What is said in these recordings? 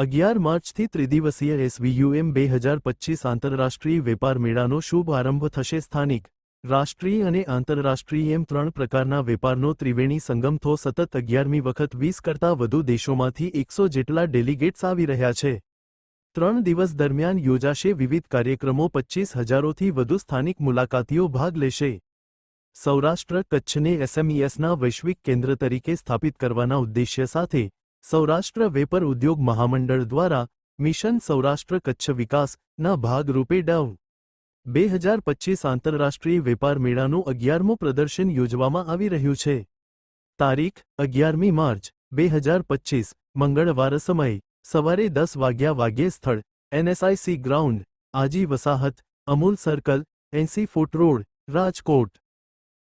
અગિયાર માર્ચથી ત્રિદિવસીય એસવીયુએમ બે હજાર પચીસ આંતરરાષ્ટ્રીય વેપાર મેળાનો શુભ આરંભ થશે. સ્થાનિક, રાષ્ટ્રીય અને આંતરરાષ્ટ્રીય એમ ત્રણ પ્રકારના વેપારનો ત્રિવેણી સંગમ થો. સતત અગિયારમી વખત વીસ કરતાં વધુ દેશોમાંથી એકસો જેટલા ડેલિગેટ્સ આવી રહ્યા છે. ત્રણ દિવસ દરમિયાન યોજાશે વિવિધ કાર્યક્રમો. પચ્ચીસ હજારોથી વધુ સ્થાનિક મુલાકાતીઓ ભાગ લેશે. સૌરાષ્ટ્ર કચ્છને એસએમઈએસના વૈશ્વિક કેન્દ્ર તરીકે સ્થાપિત કરવાના ઉદ્દેશ્ય સાથે સૌરાષ્ટ્ર વેપાર ઉદ્યોગ મહામંડળ દ્વારા મિશન સૌરાષ્ટ્ર કચ્છ વિકાસના ભાગરૂપે ડાઉ બે હજાર પચીસ આંતરરાષ્ટ્રીય વેપાર મેળાનું અગિયારમું પ્રદર્શન યોજવામાં આવી રહ્યું છે. તારીખ, અગિયારમી માર્ચ, બે હજાર પચીસ, મંગળવાર સમય, સવારે દસ વાગ્યા વાગ્યે સ્થળ, NSIC ground, Aji Vasahat, Amul circle, NC foot road, Rajkot.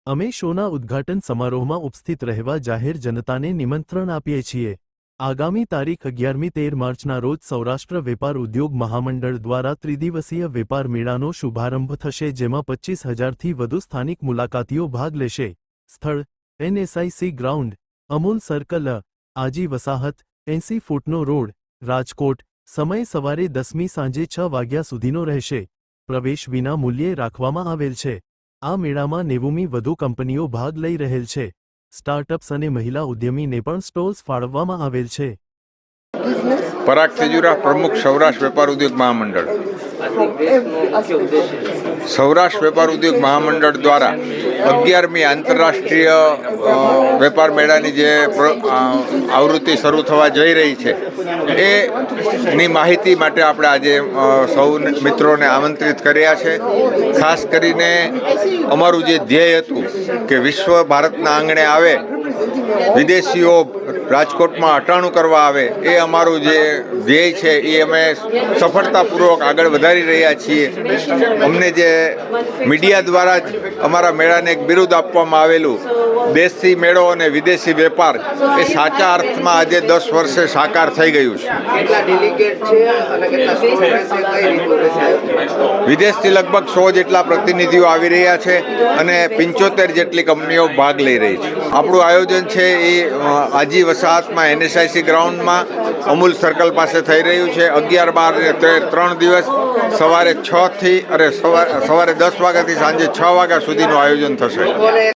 અમે શોના ઉદ્ઘાટન સમારોહમાં ઉપસ્થિત રહેવા જાહેર જનતાને નિમંત્રણ આપીએ છીએ. આગામી તારીખ અગિયારમી તેર માર્ચના રોજ સૌરાષ્ટ્ર વેપાર ઉદ્યોગ મહામંડળ દ્વારા ત્રિદિવસીય વેપાર મેળાનો શુભારંભ થશે, જેમાં પચ્ચીસ હજારથી વધુ સ્થાનિક મુલાકાતીઓ ભાગ લેશે. સ્થળ, NSIC ground, Amul circle, Aji Vasahat, એંસી ફૂટનો રોડ, રાજકોટ, સમય સવારે દસમી સાંજે છ વાગ્યા સુધીનો રહેશે. પ્રવેશ વિના મૂલ્યે રાખવામાં આવેલ છે. આ મેળામાં નેવુમી વધુ કંપનીઓ ભાગ લઈ રહેલ છે. સ્ટાર્ટઅપ્સ અને મહિલા ઉદ્યમીને પણ સ્ટોલ્સ ફાળવવામાં આવેલ છે. પરાગ તેજુરા પ્રમુખ સૌરાષ્ટ્ર વેપાર ઉદ્યોગ મહામંડળ. સૌરાષ્ટ્ર વેપાર ઉદ્યોગ મહામંડળ દ્વારા અગિયારમી આંતરરાષ્ટ્રીય વેપાર મેળાની જે આવૃત્તિ શરૂ થવા જઈ રહી છે, એની માહિતી માટે આપણે આજે સૌ મિત્રોને આમંત્રિત કર્યા છે. ખાસ કરીને અમારું જે ધ્યેય હતું કે વિશ્વ ભારતના આંગણે આવે વિદેશીઓ રાજકોટમાં અટાણું કરવા આવે એ અમારું જે ધ્યેય છે એ અમે સફળતાપૂર્વક આગળ વધારી રહ્યા છીએ. અમને જે મીડિયા દ્વારા જ અમારા મેળાને એક બિરુદ આપવામાં આવેલું દેશી મેળો અને વિદેશી વેપાર એ સાચા અર્થમાં આજે દસ વર્ષે સાકાર થઈ ગયું છે? વિદેશથી લગભગ સો જેટલા પ્રતિનિધિઓ આવી રહ્યા છે અને પંચોતેર જેટલી કંપનીઓ ભાગ લઈ રહી છે. આપણું આયોજન છે એ આજી વસાહતમાં એનએસઆઈસી ગ્રાઉન્ડમાં અમૂલ સર્કલ પાસે થઈ રહ્યું છે. અગિયાર, બાર તેર, ત્રણ દિવસ સવારે છથી અરે સવારે દસ વાગ્યાથી સાંજે છ વાગ્યા સુધીનું આયોજન થશે.